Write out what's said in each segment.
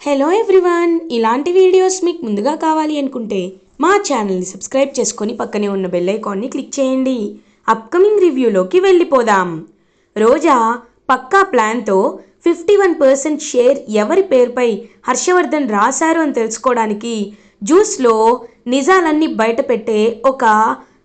Hello everyone ఇలాంటి videos మీకు ముందుగా కావాలి అనుకుంటే మా ఛానల్ని సబ్స్క్రైబ్ చేసుకొని పక్కనే ఉన్న బెల్ ఐకాన్ని క్లిక్ చేయండి. అప్కమింగ్ రివ్యూలోకి వెళ్ళిపోదాం. రోజా పక్కా ప్లాన్తో ఫిఫ్టీ వన్ పర్సెంట్ షేర్ ఎవరి పేరుపై హర్షవర్ధన్ రాశారు అని తెలుసుకోవడానికి జ్యూస్లో నిజాలన్నీ బయటపెట్టే ఒక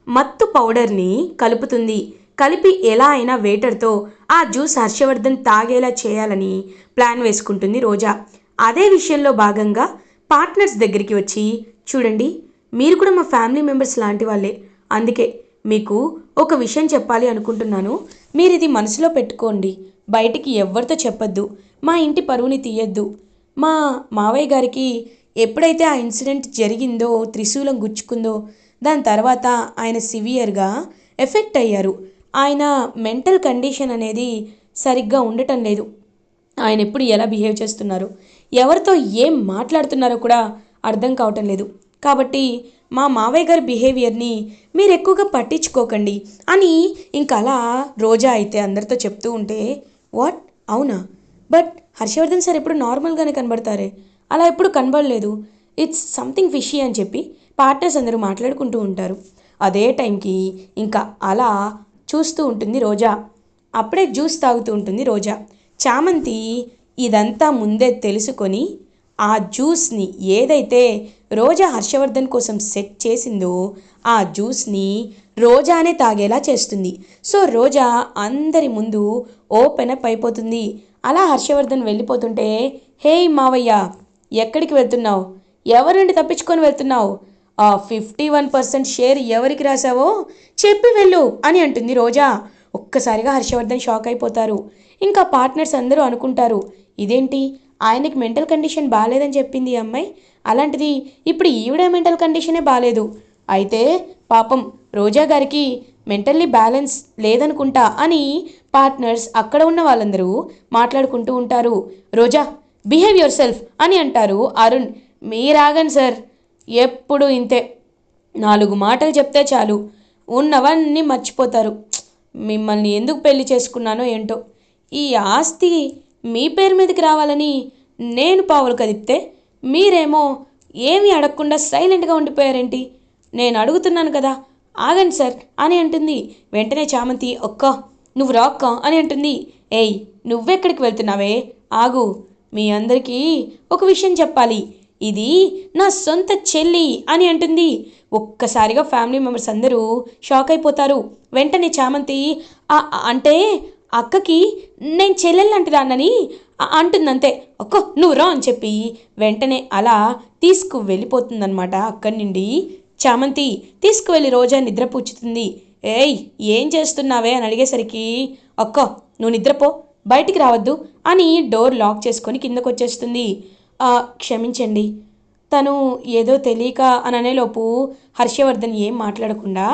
మత్తు పౌడర్ని కలుపుతుంది. కలిపి ఎలా అయినా వేటర్తో ఆ జ్యూస్ హర్షవర్ధన్ తాగేలా చేయాలని ప్లాన్ వేసుకుంటుంది రోజా. అదే విషయంలో భాగంగా పార్ట్నర్స్ దగ్గరికి వచ్చి చూడండి మీరు కూడా మా ఫ్యామిలీ మెంబర్స్ లాంటి వాళ్ళే. అందుకే మీకు ఒక విషయం చెప్పాలి అనుకుంటున్నాను. మీరు ఇది మనసులో పెట్టుకోండి. బయటికి ఎవరితో చెప్పొద్దు. మా ఇంటి పరువుని తీయొద్దు. మా మావయ్య గారికి ఎప్పుడైతే ఆ ఇన్సిడెంట్ జరిగిందో త్రిశూలం గుచ్చుకుందో దాని తర్వాత ఆయన సివియర్గా ఎఫెక్ట్ అయ్యారు. ఆయన మెంటల్ కండిషన్ అనేది సరిగ్గా ఉండటం లేదు. ఆయన ఎప్పుడు ఎలా బిహేవ్ చేస్తున్నారు? ఎవరితో ఏం మాట్లాడుతున్నారో కూడా అర్థం కావటం లేదు. కాబట్టి మా మావయ్య గారి బిహేవియర్ని మీరు ఎక్కువగా పట్టించుకోకండి అని ఇంకా అలా రోజా అయితే అందరితో చెప్తూ ఉంటే వాట్? అవునా? బట్ హర్షవర్ధన్ సార్ ఎప్పుడు నార్మల్గానే కనబడతారే. అలా ఎప్పుడు కనబడలేదు. ఇట్స్ సంథింగ్ ఫిషీ అని చెప్పి పార్ట్నర్స్ అందరూ మాట్లాడుకుంటూ ఉంటారు. అదే టైంకి ఇంకా అలా చూస్తూ ఉంటుంది రోజా. అప్పుడే జ్యూస్ తాగుతూ ఉంటుంది రోజా. చామంతి ఇదంతా ముందే తెలుసుకొని ఆ జ్యూస్ని ఏదైతే రోజా హర్షవర్ధన్ కోసం సెట్ చేసిందో ఆ జ్యూస్ని రోజానే తాగేలా చేస్తుంది. సో రోజా అందరి ముందు ఓపెన్ అప్ అయిపోతుంది. అలా హర్షవర్ధన్ వెళ్ళిపోతుంటే హే మావయ్య ఎక్కడికి వెళ్తున్నావు? ఎవరి నుండి తప్పించుకొని వెళ్తున్నావు? ఆ ఫిఫ్టీ వన్ పర్సెంట్ షేర్ ఎవరికి రాసావో చెప్పి వెళ్ళు అని అంటుంది రోజా. ఒక్కసారిగా హర్షవర్ధన్ షాక్ అయిపోతారు. ఇంకా పార్ట్నర్స్ అందరూ అనుకుంటారు ఇదేంటి? ఆయనకి మెంటల్ కండిషన్ బాగాలేదని చెప్పింది ఈ అమ్మాయి? అలాంటిది ఇప్పుడు ఈవిడ మెంటల్ కండిషనే బాగాలేదు అయితే పాపం రోజా గారికి మెంటల్లీ బ్యాలెన్స్ లేదనుకుంటా అని పార్ట్నర్స్ అక్కడ ఉన్న వాళ్ళందరూ మాట్లాడుకుంటూ ఉంటారు. రోజా బిహేవ్ యువర్ సెల్ఫ్ అని అంటారు అరుణ్. మీరాగండి సార్ ఎప్పుడు ఇంతే. నాలుగు మాటలు చెప్తే చాలు. ఉన్నవన్నీ మర్చిపోతారు. మిమ్మల్ని ఎందుకు పెళ్ళి చేసుకున్నానో ఏంటో. ఈ ఆస్తి మీ పేరు మీదకి రావాలని నేను పావులు కదిపితే మీరేమో ఏమీ అడగకుండా సైలెంట్గా ఉండిపోయారేంటి? నేను అడుగుతున్నాను కదా. ఆగండి సార్ అని అంటుంది. వెంటనే చామంతి ఒక్క నువ్వు రాక్క? అని అంటుంది. ఏయ్ నువ్వెక్కడికి వెళ్తున్నావే? ఆగు మీ అందరికీ ఒక విషయం చెప్పాలి. ఇది నా సొంత చెల్లి అని అంటుంది. ఒక్కసారిగా ఫ్యామిలీ మెంబర్స్ అందరూ షాక్ అయిపోతారు. వెంటనే చామంతి అంటే అక్కకి నేను చెల్లెలు అంటుందంతే. అక్క నువ్వు రా అని చెప్పి వెంటనే అలా తీసుకు వెళ్ళిపోతుందనమాట అక్కడి నుండి. చామంతి తీసుకువెళ్ళి రోజా నిద్రపుచ్చుతుంది. ఏయ్ ఏం చేస్తున్నావే అని అడిగేసరికి అక్క నువ్వు నిద్రపో బయటికి రావద్దు అని డోర్ లాక్ చేసుకొని కిందకు వచ్చేస్తుంది క్షమించండి. తను ఏదో తెలియక అని అనేలోపు హర్షవర్ధన్ ఏం మాట్లాడకుండా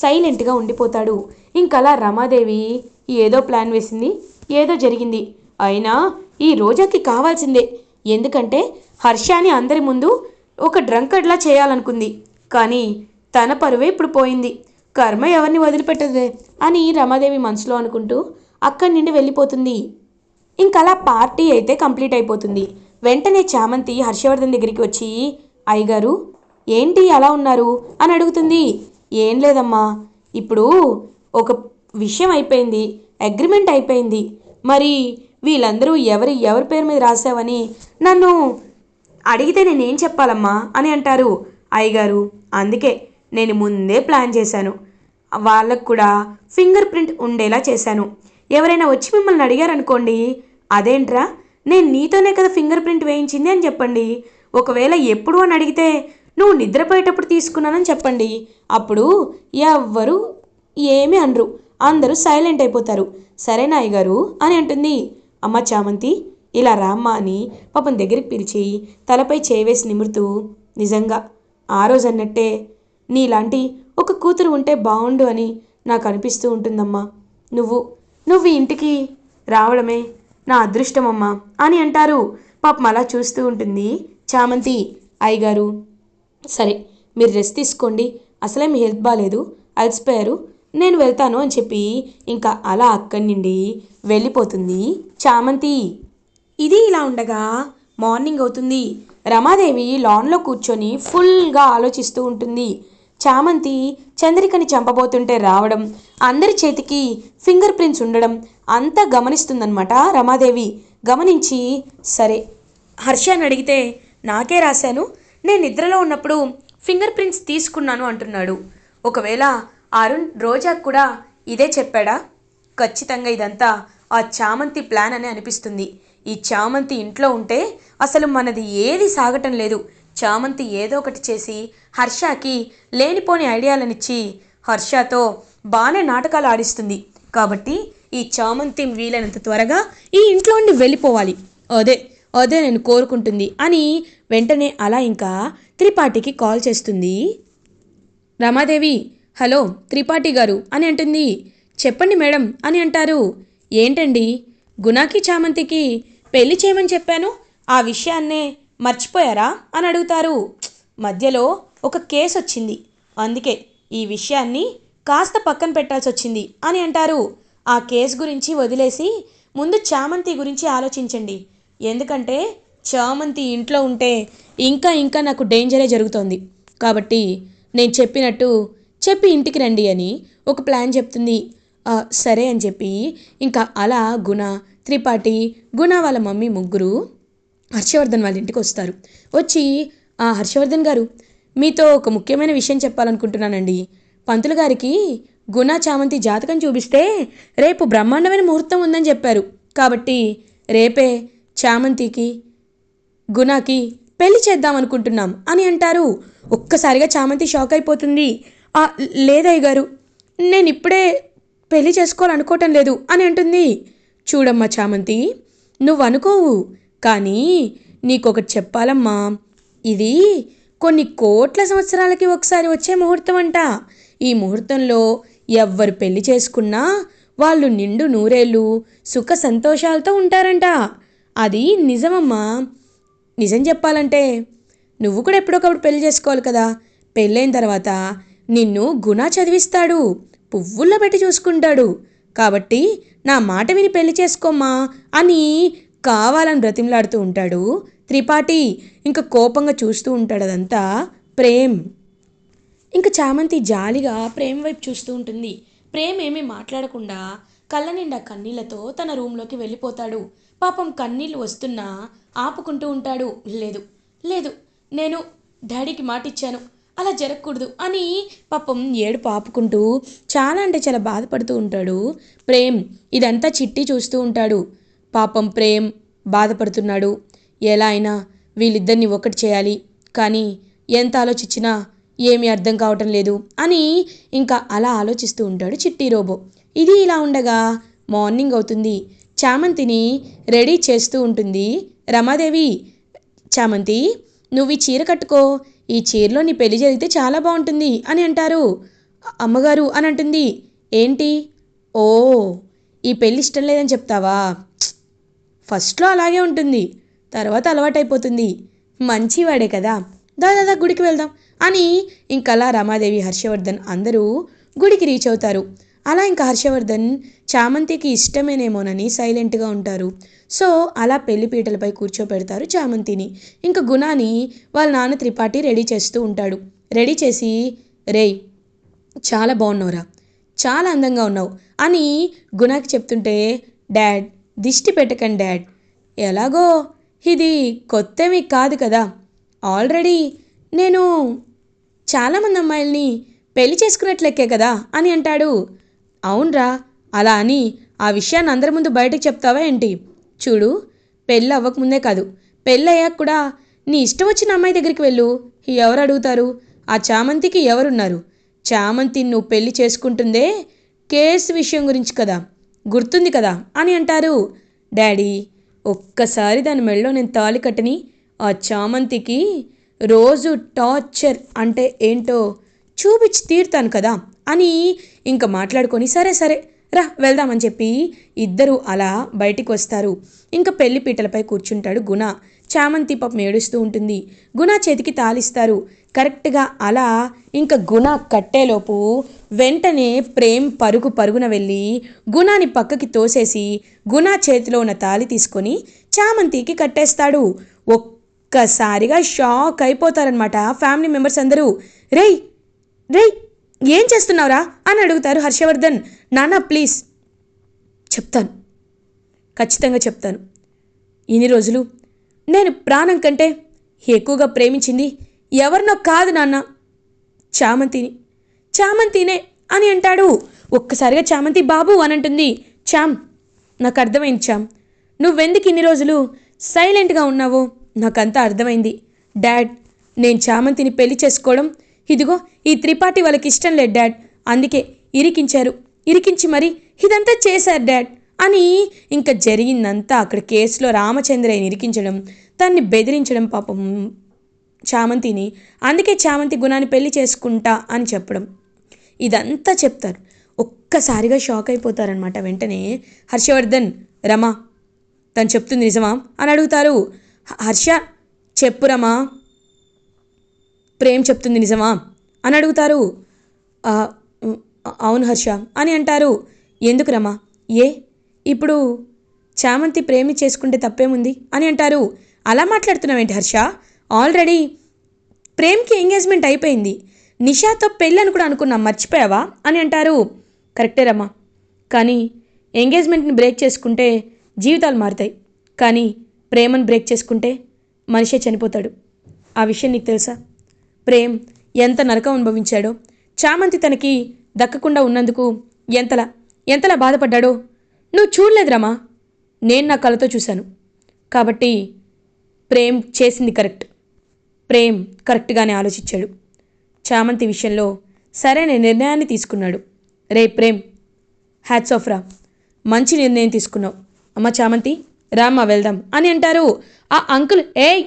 సైలెంట్గా ఉండిపోతాడు. ఇంకలా రమాదేవి ఏదో ప్లాన్ వేసింది ఏదో జరిగింది. అయినా ఈ రోజాకి కావాల్సిందే. ఎందుకంటే హర్షాని అందరి ముందు ఒక డ్రంకర్డ్లా చేయాలనుకుంది. కానీ తన పరువే ఇప్పుడు పోయింది. కర్మ ఎవరిని వదిలిపెట్టదే అని రమాదేవి మనసులో అనుకుంటూ అక్కడి నుండి వెళ్ళిపోతుంది. ఇంకలా పార్టీ అయితే కంప్లీట్ అయిపోతుంది. వెంటనే చామంతి హర్షవర్ధన్ దగ్గరికి వచ్చి అయ్యగారు ఏంటి అలా ఉన్నారు? అని అడుగుతుంది. ఏం లేదమ్మా. ఇప్పుడు ఒక విషయం అయిపోయింది అగ్రిమెంట్ అయిపోయింది. మరి వీళ్ళందరూ ఎవరి ఎవరి పేరు మీద రాసావని నన్ను అడిగితే నేనేం చెప్పాలమ్మా అని అంటారు అయ్యగారు. అందుకే నేను ముందే ప్లాన్ చేశాను. వాళ్ళకు కూడా ఫింగర్ ప్రింట్ ఉండేలా చేశాను. ఎవరైనా వచ్చి మిమ్మల్ని అడిగారనుకోండి అదేంట్రా? నేను నీతోనే కదా ఫింగర్ ప్రింట్ వేయించింది అని చెప్పండి. ఒకవేళ ఎప్పుడు అని అడిగితే నువ్వు నిద్రపోయేటప్పుడు తీసుకున్నానని చెప్పండి. అప్పుడు ఎవ్వరు ఏమీ అనరు. అందరూ సైలెంట్ అయిపోతారు. సరేనా అయ్యగారు అని అంటుంది. అమ్మ చామంతి ఇలా రామ్మా అని పాపం దగ్గరికి పిలిచి తలపై చేవేసి నిమురుతూ నిజంగా ఆ రోజు అన్నట్టే నీలాంటి ఒక కూతురు ఉంటే బాగుండు అని నాకు అనిపిస్తూ ఉంటుందమ్మా. నువ్వు నువ్వు ఇంటికి రావడమే నా అదృష్టమమ్మా అని అంటారు. పాపం అలా చూస్తూ ఉంటుంది చామంతి అయ్యగారు. సరే మీరు రెస్ట్ తీసుకోండి. అసలే మీ హెల్త్ బాగాలేదు అలసిపోయారు. నేను వెళ్తాను అని చెప్పి ఇంకా అలా అక్కడి నుండి వెళ్ళిపోతుంది చామంతి. ఇది ఇలా ఉండగా మార్నింగ్ అవుతుంది. రమాదేవి లాన్లో కూర్చొని ఫుల్గా ఆలోచిస్తూ ఉంటుంది. చామంతి చంద్రికని చంపబోతుంటే రావడం అందరి చేతికి ఫింగర్ ప్రింట్స్ ఉండడం అంతా గమనిస్తుందన్నమాట రమాదేవి. గమనించి సరే హర్ష అని అడిగితే నాకే రాశాను. నేను నిద్రలో ఉన్నప్పుడు ఫింగర్ ప్రింట్స్ తీసుకున్నాను అంటున్నాడు. ఒకవేళ అరుణ్ రోజాకు కూడా ఇదే చెప్పాడా? ఖచ్చితంగా ఇదంతా ఆ చామంతి ప్లాన్ అని అనిపిస్తుంది. ఈ చామంతి ఇంట్లో ఉంటే అసలు మనది ఏది సాగటం లేదు. చామంతి ఏదో ఒకటి చేసి హర్షకి లేనిపోని ఐడియాలనిచ్చి హర్షతో బాగానే నాటకాలు ఆడిస్తుంది. కాబట్టి ఈ చామంతి వీలైనంత త్వరగా ఈ ఇంట్లో నుండి వెళ్ళిపోవాలి. అదే అదే నేను కోరుకుంటుంది అని వెంటనే అలా ఇంకా త్రిపాఠికి కాల్ చేస్తుంది. రమాదేవి హలో త్రిపాఠి గారు అని అంటుంది. చెప్పండి మేడం అని అంటారు. ఏంటండి? గుణాకి చామంతికి పెళ్ళి చేయమని చెప్పాను? ఆ విషయాన్నే మర్చిపోయారా? అని అడుగుతారు. మధ్యలో ఒక కేసు వచ్చింది. అందుకే ఈ విషయాన్ని కాస్త పక్కన పెట్టాల్సి వచ్చింది అని అంటారు. ఆ కేసు గురించి వదిలేసి ముందు చామంతి గురించి ఆలోచించండి. ఎందుకంటే చామంతి ఇంట్లో ఉంటే ఇంకా ఇంకా నాకు డేంజరే జరుగుతోంది. కాబట్టి నేను చెప్పినట్టు చెప్పి ఇంటికి రండి అని ఒక ప్లాన్ చెప్తుంది. సరే అని చెప్పి ఇంకా అలా గుణ త్రిపాఠి గుణ వాళ్ళ మమ్మీ ముగ్గురు హర్షవర్ధన్ వాళ్ళ ఇంటికి వస్తారు. వచ్చి "ఆ, హర్షవర్ధన్ గారు మీతో ఒక ముఖ్యమైన విషయం చెప్పాలనుకుంటున్నానండి. పంతులు గారికి గుణ చామంతి జాతకం చూపిస్తే రేపు బ్రహ్మాండమైన ముహూర్తం ఉందని చెప్పారు. కాబట్టి రేపే చామంతికి గుణకి పెళ్ళి చేద్దాం అనుకుంటున్నాం అని అంటారు. ఒక్కసారిగా చామంతి షాక్ అయిపోతుంది. లేదయ్య గారు నేను ఇప్పుడే పెళ్ళి చేసుకోవాలనుకోవటం లేదు అని అంటుంది. చూడమ్మా చామంతి నువ్వు అనుకోవు కానీ నీకొకటి చెప్పాలమ్మా. ఇది కొన్ని కోట్ల సంవత్సరాలకి ఒకసారి వచ్చే ముహూర్తం అంట ఈ ముహూర్తంలో ఎవ్వరు పెళ్ళి చేసుకున్నా వాళ్ళు నిండు నూరేళ్ళు సుఖ సంతోషాలతో ఉంటారంట. అది నిజమమ్మా. నిజం చెప్పాలంటే నువ్వు కూడా ఎప్పుడొకప్పుడు పెళ్ళి చేసుకోవాలి కదా. పెళ్ళైన తర్వాత నిన్ను గుణ చదివిస్తాడు పువ్వుల్లో పెట్టి చూసుకుంటాడు. కాబట్టి నా మాట విని పెళ్ళి చేసుకోమ్మా అని కావాలని బ్రతిమలాడుతూ ఉంటాడు. త్రిపాఠి ఇంకా కోపంగా చూస్తూ ఉంటాడు అదంతా. ప్రేమ్. ఇంకా చామంతి జాలిగా ప్రేమ్ వైపు చూస్తూ ఉంటుంది. ప్రేమ్ ఏమీ మాట్లాడకుండా కళ్ళ నిండా కన్నీళ్ళతో తన రూమ్లోకి వెళ్ళిపోతాడు. పాపం కన్నీళ్ళు వస్తున్నా ఆపుకుంటూ ఉంటాడు. లేదు లేదు నేను డాడీకి మాటిచ్చాను. అలా జరగకూడదు అని పాపం ఏడుపు ఆపుకుంటూ చాలా అంటే చాలా బాధపడుతూ ఉంటాడు. ప్రేమ్ ఇదంతా చిట్టి చూస్తూ ఉంటాడు. పాపం ప్రేమ్ బాధపడుతున్నాడు. ఎలా అయినా వీళ్ళిద్దరిని ఒకటి చేయాలి. కానీ ఎంత ఆలోచించినా ఏమీ అర్థం కావటం లేదు అని ఇంకా అలా ఆలోచిస్తూ ఉంటాడు చిట్టి రోబో. ఇది ఇలా ఉండగా మార్నింగ్ అవుతుంది. చామంతిని రెడీ చేస్తూ ఉంటుంది. రమాదేవి చామంతి నువ్వు ఈ చీర కట్టుకో. ఈ చీరలో నీ పెళ్ళి జరిగితే చాలా బాగుంటుంది అని అంటారు. అమ్మగారు అని అంటుంది. ఏంటి? ఓ ఈ పెళ్ళి ఇష్టం లేదని చెప్తావా? ఫస్ట్లో అలాగే ఉంటుంది. తర్వాత అలవాటైపోతుంది. మంచివాడే కదా. దా దాదా గుడికి వెళ్దాం అని ఇంకలా రమాదేవి హర్షవర్ధన్ అందరూ గుడికి రీచ్ అవుతారు. అలా ఇంకా హర్షవర్ధన్ చామంతికి ఇష్టమేనేమోనని సైలెంట్గా ఉంటారు. సో అలా పెళ్ళి పీటలపై కూర్చోపెడతారు చామంతిని. ఇంకా గుణాని వాళ్ళ నాన్న త్రిపాఠి రెడీ చేస్తూ ఉంటాడు. రెడీ చేసి రేయ్ చాలా బాగున్నావురా. చాలా అందంగా ఉన్నావు అని గుణాకి చెప్తుంటే డాడ్ దిష్టి పెట్టకండి డాడ్. ఎలాగో? ఇది కొత్తవి కాదు కదా. ఆల్రెడీ నేను చాలామంది అమ్మాయిల్ని పెళ్ళి చేసుకున్నట్లెక్కే కదా అని అంటాడు. అవునరా అలా అని ఆ విషయాన్ని అందరి ముందు బయటకు చెప్తావా ఏంటి? చూడు పెళ్ళి అవ్వకముందే కాదు. పెళ్ళయ్యాక కూడా నీ ఇష్టం వచ్చిన అమ్మాయి దగ్గరికి వెళ్ళు. ఎవరు అడుగుతారు? ఆ చామంతికి ఎవరున్నారు? చామంతి నువ్వు పెళ్ళి చేసుకుంటుందే కేసు విషయం గురించి కదా? గుర్తుంది కదా? అని అంటారు. డాడీ ఒక్కసారి దాని మెళ్ళో నేను తాళి కట్టని ఆ చామంతికి రోజు టార్చర్ అంటే ఏంటో చూపించి తీరుతాను కదా? అని ఇంకా మాట్లాడుకొని సరే సరే రా వెళ్దామని చెప్పి ఇద్దరు అలా బయటికి వస్తారు ఇంకా పెళ్ళి పీటలపై కూర్చుంటాడు గుణ. చామంతి పాపం ఏడుస్తూ ఉంటుంది. గుణ చేతికి తాలిస్తారు. కరెక్ట్గా అలా ఇంకా గుణ కట్టేలోపు వెంటనే ప్రేమ్ పరుగు పరుగున వెళ్ళి గుణాని పక్కకి తోసేసి గుణ చేతిలో ఉన్న తాలి తీసుకొని చామంతికి కట్టేస్తాడు. ఒక్కసారిగా షాక్ అయిపోతారనమాట ఫ్యామిలీ మెంబర్స్ అందరూ. రేయ్ రేయ్ ఏం చేస్తున్నావురా? అని అడుగుతారు హర్షవర్ధన్. నాన్న ప్లీజ్. చెప్తాను. ఖచ్చితంగా చెప్తాను. ఇన్ని రోజులు నేను ప్రాణం కంటే ఎక్కువగా ప్రేమించింది ఎవరినో కాదు నాన్న. చామంతిని. చామంతినే అని అంటాడు. ఒక్కసారిగా చామంతి బాబు అని అంటుంది. చామ్ నాకు అర్థమైంది చామ్. నువ్వెందుకు ఇన్ని రోజులు సైలెంట్గా ఉన్నావో? నాకంతా అర్థమైంది. డాడ్ నేను చామంతిని పెళ్ళి చేసుకోవడం ఇదిగో ఈ త్రిపాఠి వాళ్ళకి ఇష్టం లేదు డాడ్. అందుకే ఇరికించారు. ఇరికించి మరి ఇదంతా చేశారు డాడ్. అని ఇంకా జరిగిందంతా అక్కడ కేసులో రామచంద్రయ్యని ఇరికించడం తన్ని బెదిరించడం పాపం చామంతిని. అందుకే చామంతి గుణాన్ని పెళ్ళి చేసుకుంటా అని చెప్పడం. ఇదంతా చెప్తారు. ఒక్కసారిగా షాక్ అయిపోతారనమాట వెంటనే. హర్షవర్ధన్ రమా తను చెప్తుంది నిజమా అని అడుగుతారు. హర్ష చెప్పు రమా. ప్రేమ్ చెప్తుంది నిజమా? అని అడుగుతారు. అవును హర్ష. అని అంటారు. ఎందుకు రమా? ఏ? ఇప్పుడు చామంతి ప్రేమి చేసుకుంటే తప్పేముంది? అని అంటారు. అలా మాట్లాడుతున్నావేంటి హర్ష? ఆల్రెడీ ప్రేమ్కి ఎంగేజ్మెంట్ అయిపోయింది. నిషాతో పెళ్ళని కూడా అనుకున్నాం మర్చిపోయావా? అని అంటారు. కరెక్టే రమ్మా కానీ ఎంగేజ్మెంట్ని బ్రేక్ చేసుకుంటే జీవితాలు మారుతాయి. కానీ ప్రేమను బ్రేక్ చేసుకుంటే మనిషే చనిపోతాడు. ఆ విషయం నీకు తెలుసా? ప్రేమ్ ఎంత నరకం అనుభవించాడో? చామంతి తనకి దక్కకుండా ఉన్నందుకు ఎంతలా ఎంతలా బాధపడ్డాడో? నువ్వు చూడలేదురామా నేను నా కళతో చూశాను. కాబట్టి ప్రేమ్ చేసింది కరెక్ట్. ప్రేమ్ కరెక్ట్గానే ఆలోచించాడు. చామంతి విషయంలో సరైన నిర్ణయాన్ని తీసుకున్నాడు. రే ప్రేమ్ హ్యాట్స్ ఆఫ్ రా. మంచి నిర్ణయం తీసుకున్నావు. అమ్మ చామంతి రామ్మా వెళ్దాం అని అంటారు. ఆ అంకుల్ ఏయ్!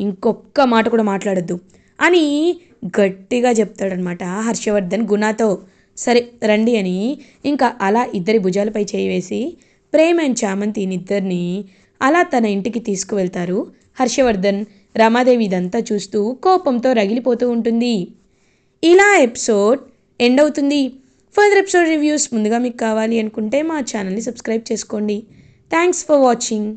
ఇంకొక్క మాట కూడా మాట్లాడొద్దు. అని గట్టిగా చెప్తాడనమాట హర్షవర్ధన్ గుణాతో. సరే రండి అని ఇంకా అలా ఇద్దరి భుజాలపై చేయి వేసి ప్రేమ్ అండ్ చామంతిని ఇద్దరిని అలా తన ఇంటికి తీసుకువెళ్తారు. హర్షవర్ధన్ రమాదేవి ఇదంతా చూస్తూ కోపంతో రగిలిపోతూ ఉంటుంది. ఇలా ఎపిసోడ్ ఎండ్ అవుతుంది. ఫర్దర్ ఎపిసోడ్ రివ్యూస్ ముందుగా మీకు కావాలి అనుకుంటే మా ఛానల్ని సబ్స్క్రైబ్ చేసుకోండి. Thanks for watching.